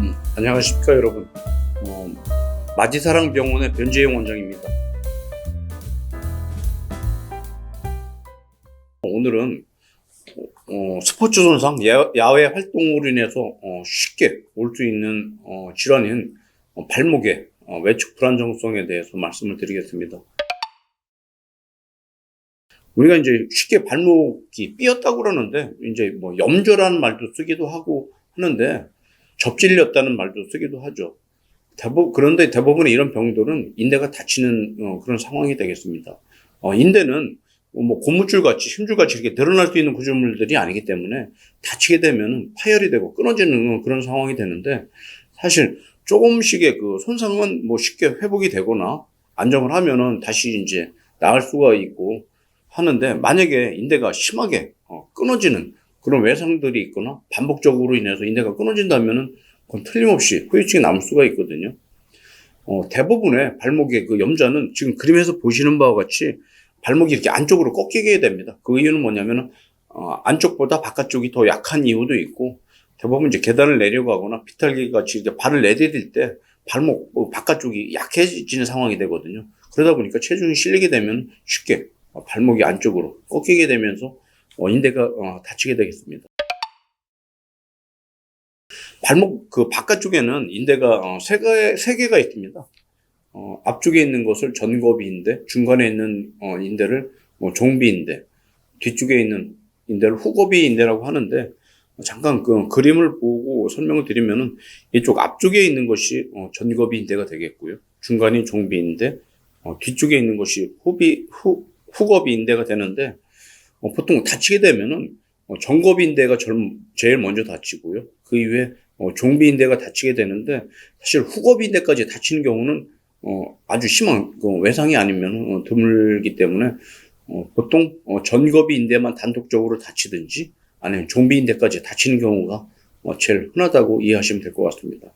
음, 안녕하십니까 여러분. 어, 마지사랑병원의 변재영 원장입니다. 오늘은 어, 스포츠 손상, 야, 야외 활동으로 인해서 어, 쉽게 올 수 있는 어, 질환인 어, 발목의 어, 외축 불안정성에 대해서 말씀을 드리겠습니다. 우리가 이제 쉽게 발목이 삐었다고 그러는데 이제 뭐 염좌라는 말도 쓰기도 하고 하는데 접질렸다는 말도 쓰기도 하죠. 대부, 그런데 대부분의 이런 병들은 인대가 다치는 어, 그런 상황이 되겠습니다. 어, 인대는 뭐 고무줄 같이 힘줄 같이 이렇게 늘어날 수 있는 구조물들이 아니기 때문에 다치게 되면 파열이 되고 끊어지는 그런 상황이 되는데 사실 조금씩의 그 손상은 뭐 쉽게 회복이 되거나 안정을 하면은 다시 이제 나을 수가 있고 하는데 만약에 인대가 심하게 어, 끊어지는 그런 외상들이 있거나 반복적으로 인해서 인대가 끊어진다면은 그건 틀림없이 후유증이 남을 수가 있거든요. 어, 대부분의 발목의 그 염좌는 지금 그림에서 보시는 바와 같이 발목이 이렇게 안쪽으로 꺾이게 됩니다. 그 이유는 뭐냐면은 어, 안쪽보다 바깥쪽이 더 약한 이유도 있고 대부분 이제 계단을 내려가거나 비탈기 같이 이제 발을 내디딜 때 발목 어, 바깥쪽이 약해지는 상황이 되거든요. 그러다 보니까 체중이 실리게 되면 쉽게 어, 발목이 안쪽으로 꺾이게 되면서 어, 인대가 어, 다치게 되겠습니다. 발목 그 바깥쪽에는 인대가 어, 세, 개, 세 개가 있습니다. 어, 앞쪽에 있는 것을 전거비인대, 중간에 있는 어, 인대를 뭐 종비인대, 뒤쪽에 있는 인대를 후거비인대라고 하는데 어, 잠깐 그 그림을 보고 설명을 드리면은 이쪽 앞쪽에 있는 것이 어, 전거비인대가 되겠고요. 중간이 종비인대, 어, 뒤쪽에 있는 것이 후비 후 후거비인대가 되는데 어, 보통 다치게 되면은 어, 전거비인대가 절- 제일 먼저 다치고요. 그 이후에 어, 종비인대가 다치게 되는데 사실 후거비인대까지 다치는 경우는 어, 아주 심한 그 외상이 아니면 어, 드물기 때문에 어, 보통 어, 전거비인대만 단독적으로 다치든지 아니면 종비인대까지 다치는 경우가 어, 제일 흔하다고 이해하시면 될 것 같습니다.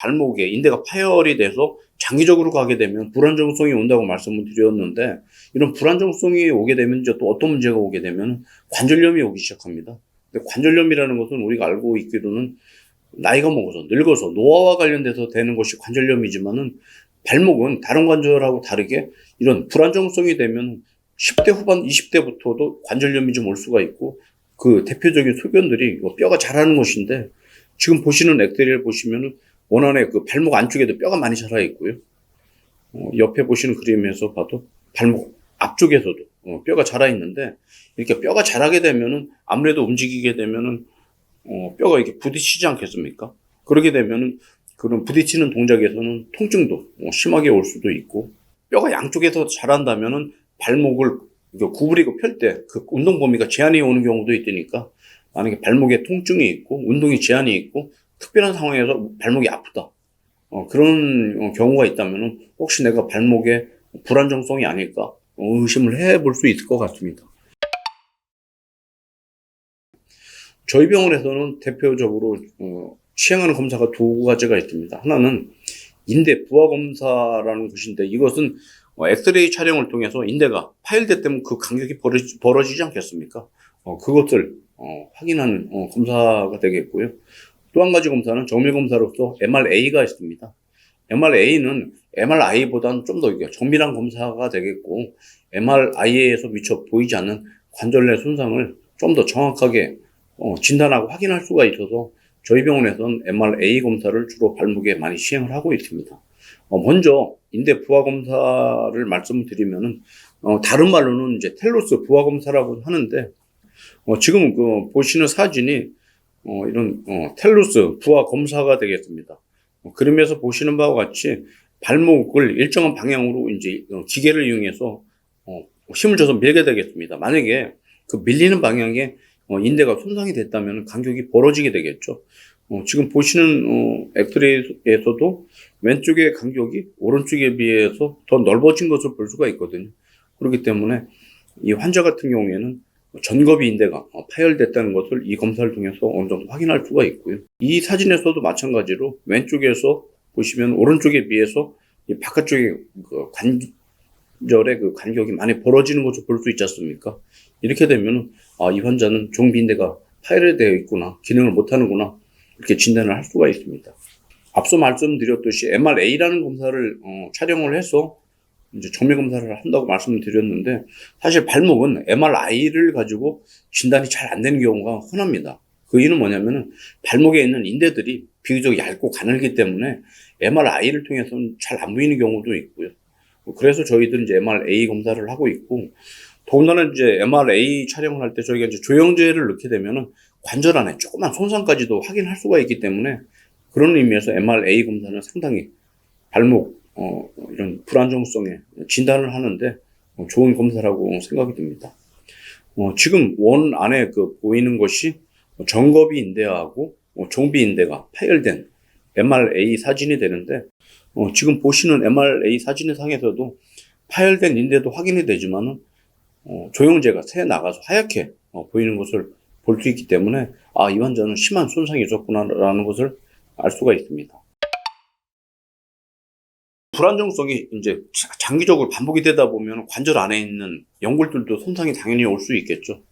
발목에 인대가 파열이 돼서 장기적으로 가게 되면 불안정성이 온다고 말씀을 드렸는데 이런 불안정성이 오게 되면 이제 또 어떤 문제가 오게 되면 관절염이 오기 시작합니다. 근데 관절염이라는 것은 우리가 알고 있기로는 나이가 먹어서 늙어서 노화와 관련돼서 되는 것이 관절염이지만은 발목은 다른 관절하고 다르게 이런 불안정성이 되면 10대 후반 20대부터도 관절염이 좀 올 수가 있고 그 대표적인 소견들이 이거 뼈가 자라는 것인데 지금 보시는 엑스레이를 보시면은 원안에 그 발목 안쪽에도 뼈가 많이 자라 있고요. 어, 옆에 보시는 그림에서 봐도 발목 앞쪽에서도 어, 뼈가 자라 있는데 이렇게 뼈가 자라게 되면은 아무래도 움직이게 되면은 어, 뼈가 이렇게 부딪히지 않겠습니까? 그렇게 되면은 그런 부딪히는 동작에서는 통증도 어, 심하게 올 수도 있고 뼈가 양쪽에서 자란다면은 발목을 구부리고 펼 때 그 운동 범위가 제한이 오는 경우도 있으니까 만약에 발목에 통증이 있고 운동이 제한이 있고 특별한 상황에서 발목이 아프다. 어, 그런 어, 경우가 있다면은 혹시 내가 발목에 불안정성이 아닐까 어, 의심을 해볼 수 있을 것 같습니다. 저희 병원에서는 대표적으로 어, 시행하는 검사가 두 가지가 있습니다. 하나는 인대 부하 검사라는 것인데 이것은 어, 엑스레이 촬영을 통해서 인대가 파열됐다면 그 간격이 벌어지, 벌어지지 않겠습니까? 어, 그것을 어, 확인하는 어, 검사가 되겠고요. 또 한 가지 검사는 정밀 검사로서 MRA가 있습니다. MRA는 MRI보다는 좀 더 정밀한 검사가 되겠고 MRI에서 미처 보이지 않는 관절 내 손상을 좀 더 정확하게 어, 진단하고 확인할 수가 있어서 저희 병원에서는 MRA 검사를 주로 발목에 많이 시행을 하고 있습니다. 어, 먼저 인대 부하 검사를 말씀드리면은 어, 다른 말로는 이제 텔로스 부하 검사라고 하는데 어, 지금 그 보시는 사진이 어, 이런 어, 텔로스 부하 검사가 되겠습니다. 어, 그림에서 보시는 바와 같이 발목을 일정한 방향으로 이제 어, 기계를 이용해서 어, 힘을 줘서 밀게 되겠습니다. 만약에 그 밀리는 방향에 어, 인대가 손상이 됐다면 간격이 벌어지게 되겠죠. 어, 지금 보시는 어, 엑스레이에서도 왼쪽의 간격이 오른쪽에 비해서 더 넓어진 것을 볼 수가 있거든요. 그렇기 때문에 이 환자 같은 경우에는 전거비 인대가 어, 파열됐다는 것을 이 검사를 통해서 어느 정도 확인할 수가 있고요. 이 사진에서도 마찬가지로 왼쪽에서 보시면 오른쪽에 비해서 이 바깥쪽에 그 관절의 그 간격이 많이 벌어지는 것을 볼 수 있지 않습니까? 이렇게 되면 아, 이 환자는 종비 인대가 파열되어 있구나, 기능을 못하는구나 이렇게 진단을 할 수가 있습니다. 앞서 말씀드렸듯이 MRA라는 검사를 어, 촬영을 해서 이제 정밀 검사를 한다고 말씀을 드렸는데 사실 발목은 MRI를 가지고 진단이 잘 안 되는 경우가 흔합니다. 그 이유는 뭐냐면은 발목에 있는 인대들이 비교적 얇고 가늘기 때문에 MRI를 통해서는 잘 안 보이는 경우도 있고요. 그래서 저희들은 이제 MRA 검사를 하고 있고 더군다나 이제 MRA 촬영을 할 때 저희가 이제 조영제를 넣게 되면은 관절 안에 조그만 손상까지도 확인할 수가 있기 때문에 그런 의미에서 MRA 검사는 상당히 발목 어, 이런 불안정성에 진단을 하는데 어, 좋은 검사라고 생각이 듭니다. 어, 지금 원 안에 그 보이는 것이 정겁이 인대하고 어, 종비 인대가 파열된 MRA 사진이 되는데 어, 지금 보시는 MRA 사진 상에서도 파열된 인대도 확인이 되지만은 어, 조영제가 새 나가서 하얗게 어, 보이는 것을 볼 수 있기 때문에 아, 이 환자는 심한 손상이 있었구나라는 것을 알 수가 있습니다. 불안정성이 이제 자- 장기적으로 반복이 되다 보면 관절 안에 있는 연골들도 손상이 당연히 올 수 있겠죠.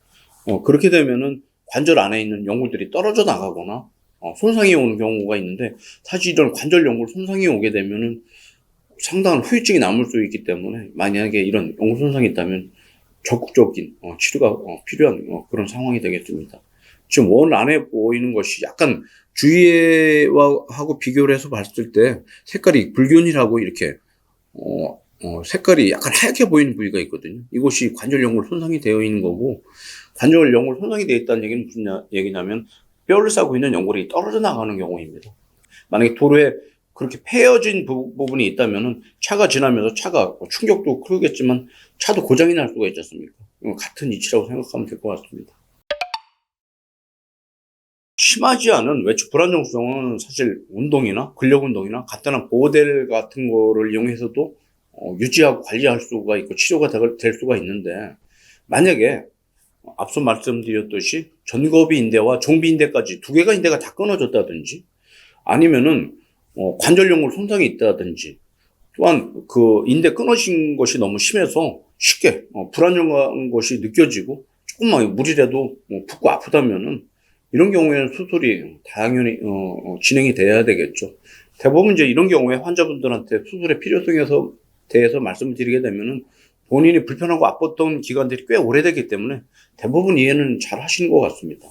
어, 그렇게 되면은 관절 안에 있는 연골들이 떨어져 나가거나 어, 손상이 오는 경우가 있는데 사실 이런 관절 연골 손상이 오게 되면은 상당한 후유증이 남을 수 있기 때문에 만약에 이런 연골 손상이 있다면 적극적인 어, 치료가 어, 필요한 어, 그런 상황이 되겠습니다. 지금 원 안에 보이는 것이 약간 주위하고 비교를 해서 봤을 때 색깔이 불균이라고 이렇게 어, 어, 색깔이 약간 하얗게 보이는 부위가 있거든요. 이것이 관절 연골 손상이 되어 있는 거고 관절 연골 손상이 되어 있다는 얘기는 무슨 냐- 얘기냐면 뼈를 싸고 있는 연골이 떨어져 나가는 경우입니다. 만약에 도로에 그렇게 패여진 부, 분이 있다면은 차가 지나면서 차가 뭐 충격도 크겠지만 차도 고장이 날 수가 있지 않습니까? 같은 이치라고 생각하면 될 것 같습니다. 심하지 않은 외축 불안정성은 사실 운동이나 근력 운동이나 간단한 보호대 같은 거를 이용해서도 어, 유지하고 관리할 수가 있고 치료가 될, 될 수가 있는데 만약에 앞서 말씀드렸듯이 전거비 인대와 종비 인대까지 두 개가 인대가 다 끊어졌다든지 아니면은 어, 관절연골 손상이 있다든지 또한 그 인대 끊어진 것이 너무 심해서 쉽게 어, 불안정한 것이 느껴지고 조금만 무리라도 뭐 붓고 아프다면은 이런 경우에는 수술이 당연히 어, 어, 진행이 돼야 되겠죠. 대부분 이제 이런 경우에 환자분들한테 수술의 필요성에서 대해서 말씀을 드리게 되면은 본인이 불편하고 아팠던 기간들이 꽤 오래되기 때문에 대부분 이해는 잘 하시는 것 같습니다.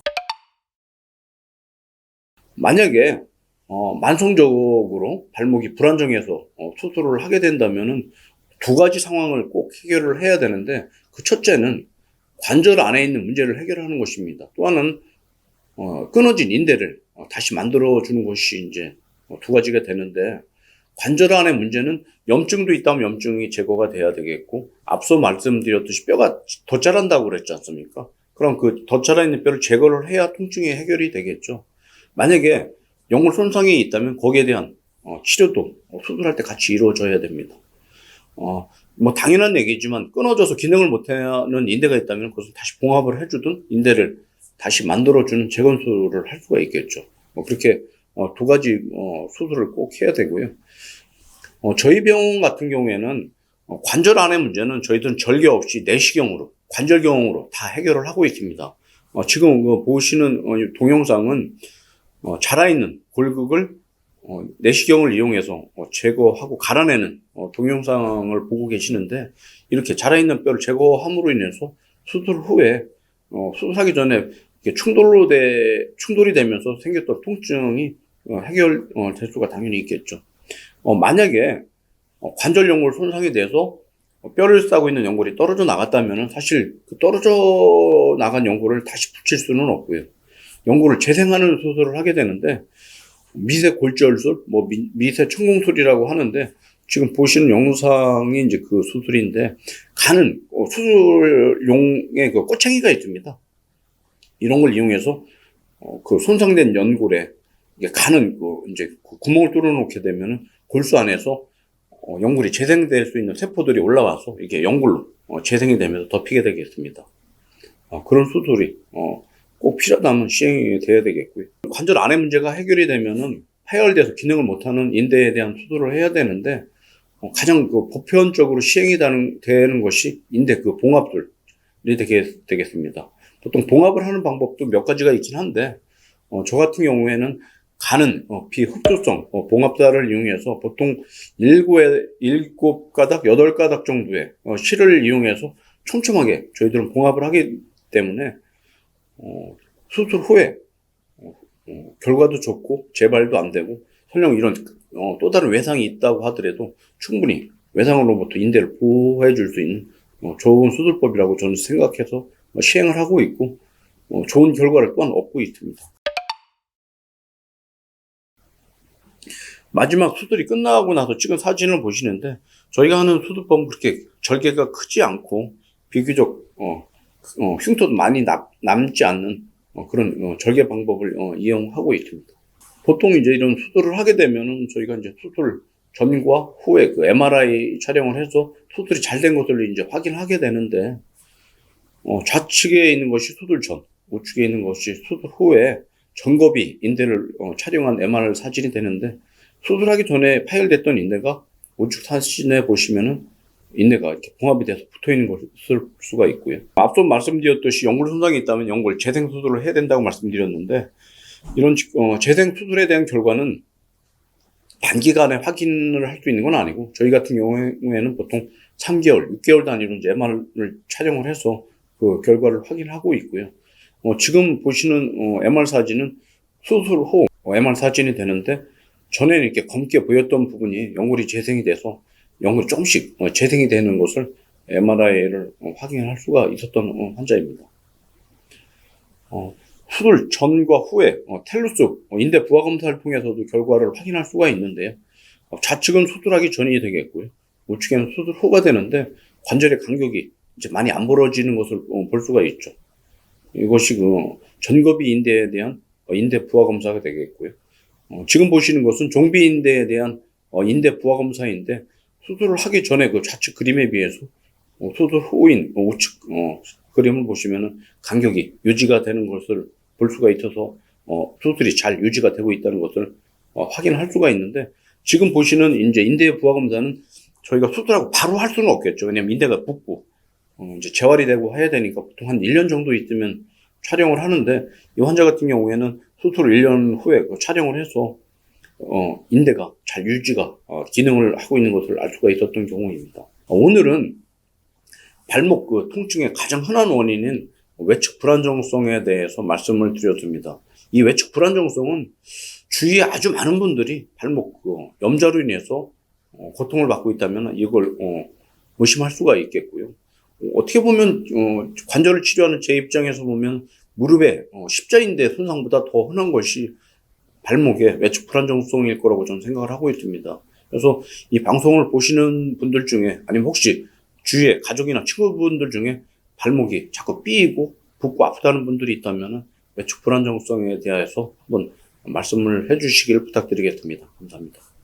만약에 어, 만성적으로 발목이 불안정해서 어, 수술을 하게 된다면은 두 가지 상황을 꼭 해결을 해야 되는데 그 첫째는 관절 안에 있는 문제를 해결하는 것입니다. 또 하나는 어, 끊어진 인대를 어, 다시 만들어 주는 것이 이제 어, 두 가지가 되는데 관절 안의 문제는 염증도 있다면 염증이 제거가 돼야 되겠고 앞서 말씀드렸듯이 뼈가 더 자란다고 그랬지 않습니까? 그럼 그 더 자라 있는 뼈를 제거를 해야 통증이 해결이 되겠죠. 만약에 연골 손상이 있다면 거기에 대한 어, 치료도 어, 수술할 때 같이 이루어져야 됩니다. 어, 뭐 당연한 얘기지만 끊어져서 기능을 못하는 인대가 있다면 그것을 다시 봉합을 해주든 인대를 다시 만들어주는 재건수를 할 수가 있겠죠. 뭐 그렇게 어, 두 가지 어, 수술을 꼭 해야 되고요. 어, 저희 병원 같은 경우에는 어, 관절 안의 문제는 저희들은 절개 없이 내시경으로 관절경으로 다 해결을 하고 있습니다. 어, 지금 그 보시는 어, 이 동영상은 어, 자라있는 골극을 어, 내시경을 이용해서 어, 제거하고 갈아내는 어, 동영상을 보고 계시는데 이렇게 자라있는 뼈를 제거함으로 인해서 수술 후에 어, 수술하기 전에 충돌로 돼 충돌이 되면서 생겼던 통증이 어, 해결 어, 될 수가 당연히 있겠죠. 어, 만약에 어, 관절 연골 손상이 돼서 어, 뼈를 싸고 있는 연골이 떨어져 나갔다면 사실 그 떨어져 나간 연골을 다시 붙일 수는 없고요. 연골을 재생하는 수술을 하게 되는데 미세 골절술, 뭐 미, 미세 천공술이라고 하는데 지금 보시는 영상이 이제 그 수술인데 간은 어, 수술용의 그 꼬챙이가 있습니다. 이런 걸 이용해서 어, 그 손상된 연골에 간은 그 이제 그 구멍을 뚫어놓게 되면은 골수 안에서 어, 연골이 재생될 수 있는 세포들이 올라와서 이게 연골로 어, 재생이 되면서 덮이게 되겠습니다. 어, 그런 수술이 어, 꼭 필요하다면 시행이 돼야 되겠고요. 관절 안의 문제가 해결이 되면은 파열돼서 기능을 못하는 인대에 대한 수술을 해야 되는데 어, 가장 그 보편적으로 시행이 되는, 것이 인대 그 봉합술이 되게, 되겠습니다. 보통 봉합을 하는 방법도 몇 가지가 있긴 한데 어, 저 같은 경우에는 가는 어, 비흡수성 어, 봉합사를 이용해서 보통 일곱에 일곱 가닥 여덟 가닥 정도의 어, 실을 이용해서 촘촘하게 저희들은 봉합을 하기 때문에 어, 수술 후에 어, 어, 결과도 좋고 재발도 안 되고 설령 이런 어, 또 다른 외상이 있다고 하더라도 충분히 외상으로부터 인대를 보호해 줄 수 있는 어, 좋은 수술법이라고 저는 생각해서 어, 시행을 하고 있고 어, 좋은 결과를 또한 얻고 있습니다. 마지막 수술이 끝나고 나서 찍은 사진을 보시는데 저희가 하는 수술법은 그렇게 절개가 크지 않고 비교적 어, 어, 흉터도 많이 남, 남지 않는 어, 그런 어, 절개 방법을 어, 이용하고 있습니다. 보통 이제 이런 수술을 하게 되면은 저희가 이제 수술 전과 후에 그 MRI 촬영을 해서 수술이 잘 된 것을 이제 확인하게 되는데 어, 좌측에 있는 것이 수술 전, 우측에 있는 것이 수술 후에 전겁이 인대를 어, 촬영한 MR 사진이 되는데 수술하기 전에 파열됐던 인대가 우측 사진에 보시면은 인대가 이렇게 봉합이 돼서 붙어 있는 것을 쓸 수가 있고요. 앞서 말씀드렸듯이 연골 손상이 있다면 연골 재생 수술을 해야 된다고 말씀드렸는데 이런 어, 재생 수술에 대한 결과는 단기간에 확인을 할 수 있는 건 아니고 저희 같은 경우에는 보통 3개월, 6개월 단위로 이제 MR을 촬영을 해서 그 결과를 확인하고 있고요. 어, 지금 보시는 어, MR 사진은 수술 후 어, MR 사진이 되는데 전에는 이렇게 검게 보였던 부분이 연골이 재생이 돼서 연골이 조금씩 어, 재생이 되는 것을 MRI를 확인할 수가 있었던 어, 환자입니다. 어, 수술 전과 후에 어, 텔루스 어, 인대 부하 검사를 통해서도 결과를 확인할 수가 있는데요. 어, 좌측은 수술하기 전이 되겠고요. 우측에는 수술 후가 되는데 관절의 간격이 이제 많이 안 벌어지는 것을 어, 볼 수가 있죠. 이것이 그 전거비 인대에 대한 어, 인대 부하 검사가 되겠고요. 어, 지금 보시는 것은 종비 인대에 대한 어, 인대 부하 검사인데 수술을 하기 전에 그 좌측 그림에 비해서 어, 수술 후인 어, 우측 어, 그림을 보시면은 간격이 유지가 되는 것을 볼 수가 있어서 어, 수술이 잘 유지가 되고 있다는 것을 어, 확인할 수가 있는데 지금 보시는 이제 인대 부하 검사는 저희가 수술하고 바로 할 수는 없겠죠. 왜냐면 인대가 붓고 어, 이제 재활이 되고 해야 되니까 보통 한 1년 정도 있으면 촬영을 하는데 이 환자 같은 경우에는 수술 1년 후에 그 촬영을 해서 어, 인대가 잘 유지가 어, 기능을 하고 있는 것을 알 수가 있었던 경우입니다. 어, 오늘은 발목 그 통증의 가장 흔한 원인인 외측 불안정성에 대해서 말씀을 드렸습니다. 이 외측 불안정성은 주위에 아주 많은 분들이 발목 그 염좌로 인해서 어, 고통을 받고 있다면 이걸 어, 무심할 수가 있겠고요. 어, 어떻게 보면 어, 관절을 치료하는 제 입장에서 보면 무릎의 어, 십자인대 손상보다 더 흔한 것이 발목의 외측 불안정성일 거라고 저는 생각을 하고 있습니다. 그래서 이 방송을 보시는 분들 중에 아니면 혹시 주위에 가족이나 친구분들 중에 발목이 자꾸 삐이고 붓고 아프다는 분들이 있다면 외측 불안정성에 대해서 한번 말씀을 해주시길 부탁드리겠습니다. 감사합니다.